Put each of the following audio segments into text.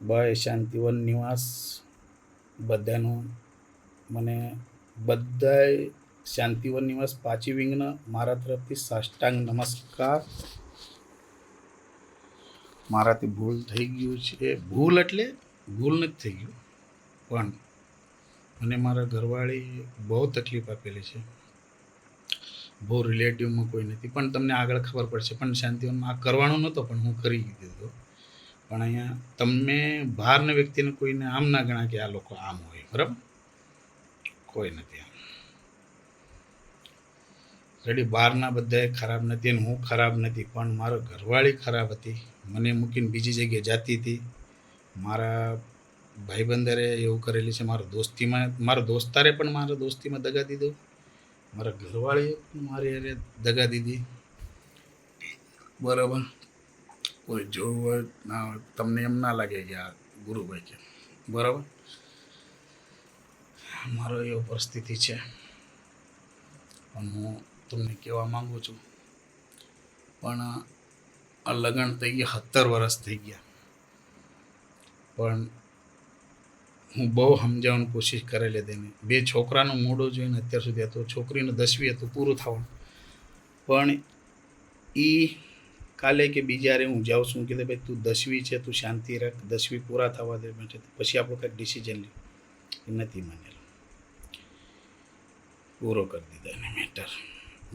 By Shantivan નિવાસ બધાનું મને બધાય શાંતિવન નિવાસ પાછી વિંગના મારા તરફથી સાષ્ટાંગ નમસ્કાર. મારાથી ભૂલ થઈ ગયું છે. ભૂલ એટલે ભૂલ નથી થઈ ગયું, પણ મને મારા ઘરવાળી બહુ તકલીફ આપેલી છે. બહુ રિલેટિવમાં કોઈ નથી, પણ તમને આગળ ખબર પડશે, પણ શાંતિવનમાં આ કરવાનો નહોતો, પણ હું કરી દીધો. પણ અહીંયા તમે બહારના વ્યક્તિને કોઈને આમ ના ગણા કે આ લોકો આમ હોય, બરાબર? કોઈ નથી આમ. રેડી, બહારના બધાએ ખરાબ નથી અને હું ખરાબ નથી, પણ મારો ઘરવાળી ખરાબ હતી. મને મૂકીને બીજી જગ્યાએ જાતી હતી. મારા ભાઈબંદરે એવું કરેલી છે, મારા દોસ્તીમાં, મારા દોસ્તારે પણ મારા દોસ્તીમાં દગા દીધો. મારા ઘરવાળીએ મારી હારે દગા દીધી. બરાબર? કોઈ જોવું હોય, ના હોય, તમને એમ ના લાગે કે આ ગુરુભાઈ છે બરાબર? મારો એવો પરિસ્થિતિ છે. પણ હું તમને કહેવા માગું છું, પણ આ લગ્ન થઈ ગયા, સત્તર વર્ષ થઈ ગયા. પણ હું બહુ સમજાવવાની કોશિશ કરેલી તેને બે છોકરાનું મોડું જોઈને અત્યાર સુધી હતું છોકરીનું દસવી હતું, પૂરું થવાનું. પણ એ કાલે કે બીજારે હું જાઉં છું કે ભાઈ, તું દસવી છે, તું શાંતિ રાખ દસવી પૂરા થવા દે. માટે પછી આપણે કંઈક ડિસિઝન લે એ નથી માનેલું. પૂરો કરી દીધો એને મેટર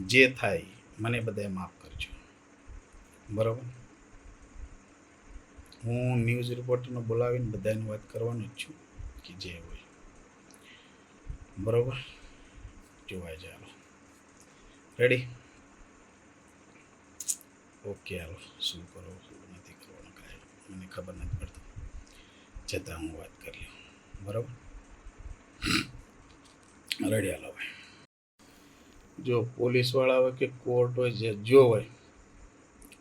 જે થાય, મને બધાએ માફ કરજો. બરાબર? હું ન્યૂઝ રિપોર્ટરને બોલાવીને બધાની વાત કરવાનો જ છું કે જે હોય. બરાબર? જોવાય ચાલો રેડી ઓકે, હાલો. શું કરો? શું નથી કરવાનું કાંઈ. મને ખબર નથી પડતી. છતાં હું વાત કરી લઉં. બરાબર? રેડી, હાલો જો પોલીસવાળા હોય કે કોર્ટ હોય, જે જો હોય,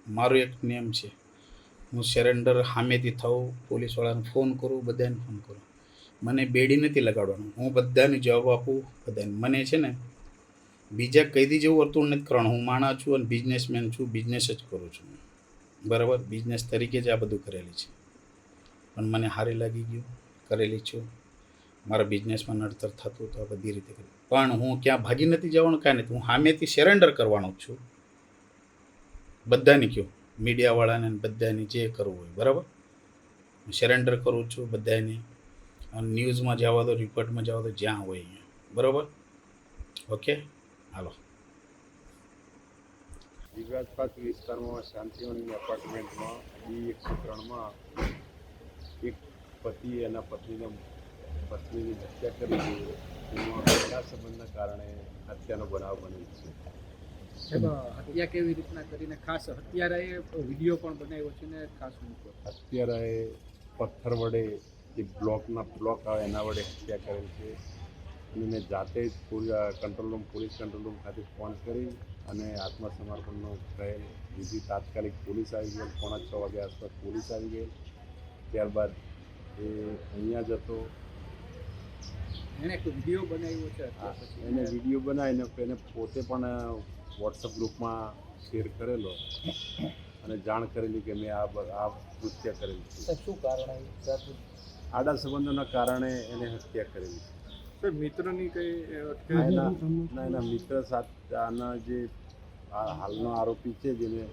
મારો એક નિયમ છે. હું સરેન્ડર સામેથી થઉં પોલીસવાળાને ફોન કરું, બધાને ફોન કરું. મને બેડી નથી લગાડવાનું. હું બધાને જવાબ આપું, બધાને. મને છે ને બીજા કઈથી જેવું વર્તુળ નથી કરવાનું. હું માણસ છું અને બિઝનેસમેન છું બિઝનેસ જ કરું છું. બરાબર? બિઝનેસ તરીકે જ આ બધું કરેલી છે. પણ મને સારી લાગી ગયું, કરેલી છું. મારા બિઝનેસમાં નડતર થતું તો બધી રીતે કર્યું પણ હું ક્યાં ભાગી નથી જવાનું, કાંઈ નથી. હું સામેથી સરેન્ડર કરવાનો છું. બધાને કહ્યું મીડિયાવાળાને બધાને જે કરવું હોય. બરાબર? હું સરેન્ડર કરું છું બધાને. અને ન્યૂઝમાં જવા દો રિપોર્ટમાં જવા દો, જ્યાં હોય. અહીંયા બરાબર? ઓકે હાલો દિવ્યાજ પાર્ક વિસ્તારમાં શાંતિવનની એપાર્ટમેન્ટમાં બી એકસો ત્રણમાં એક પતિ એના પત્નીને પત્નીની હત્યા કરી છે એમાં પહેલા સંબંધના કારણે હત્યાનો બનાવ બન્યો છે હત્યા કેવી રીતના કરીને ખાસ હત્યારાએ વીડિયો પણ બનાવ્યો છે ને ખાસ મૂક્યો અત્યારે પથ્થર વડે જે બ્લોકના બ્લોક આવે એના વડે હત્યા કરેલ છે અને મેં જાતે જ control room police control room ખાતે ફોન કરી અને આત્મસમર્પણનો થયેલ બીજી તાત્કાલિક પોલીસ આવી ગઈ પોણા છ વાગ્યા આસપાસ પોલીસ આવી ગઈ ત્યારબાદ એ અહીંયા જતો એને વીડિયો બનાવ્યો છે એને વીડિયો બનાવીને એને પોતે પણ વોટ્સઅપ ગ્રુપમાં શેર કરેલો અને જાણ કરેલી કે મેં આ આ કૃત્ય કરેલ શું કારણ આડા સંબંધોના કારણે એને હત્યા કરેલી છે. મિત્રની કઈ ના ના મિત્ર સાથે આના જે હાલનો આરોપી છે જેને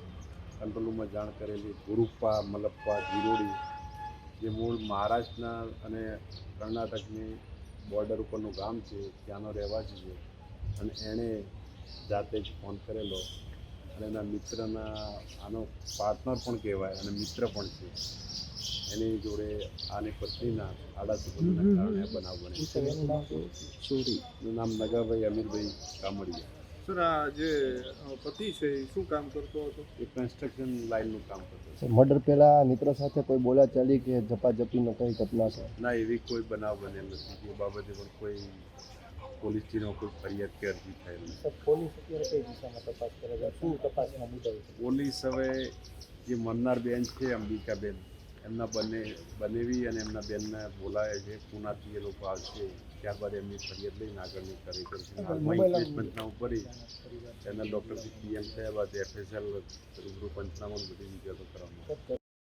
કંટ્રોલ રૂમમાં જાણ કરેલી ગુરુપ્પા મલપ્પા જીરોડી જે મૂળ મહારાષ્ટ્રના અને કર્ણાટકની બોર્ડર ઉપરનું ગામ છે ત્યાંનો રહેવાસી છે. અને એણે જાતે જ ફોન કરેલો. અને એના મિત્રના આનો પાર્ટનર પણ કહેવાય અને મિત્ર પણ છે. એની જોડે આની પત્નીના આડા સંબંધના કારણે બનાવ બને ચોરી નામ નગાભાઈ અમીરભાઈ કામડિયા. સર આ જે પતિ છે એ શું કામ કરતો હતો? એ કન્સ્ટ્રક્શન લાઇનનું કામ કરતો હતો. મર્ડર પહેલા મિત્ર સાથે કોઈ બોલા ચાલી કે ઝપાઝપીનો કઈ ઘટના છે? ના એવી કોઈ બનાવ બનેલ નથી. એ બાબતે પણ કોઈ પોલીસ ટીમો કોઈ ફરિયાદ કે અરજી થયેલ નથી પોલીસ અત્યારે કઈ દિશામાં તપાસ કરે છે? શું તપાસના મુદ્દા પોલીસ હવે જે મરનાર બેન છે અંબિકાબેન એમના બંને બનેવી અને એમના બેનને બોલાવે છે. પુનાથી એ લોકો આવશે. ત્યારબાદ એમની ફરિયાદ લઈને આગળની કરી પંચનામું ભરી એના ડૉક્ટર પીએમ સાહેબ આજે એફએસએલ રૂબરૂ પંચનામું બધી વિગતો કરવામાં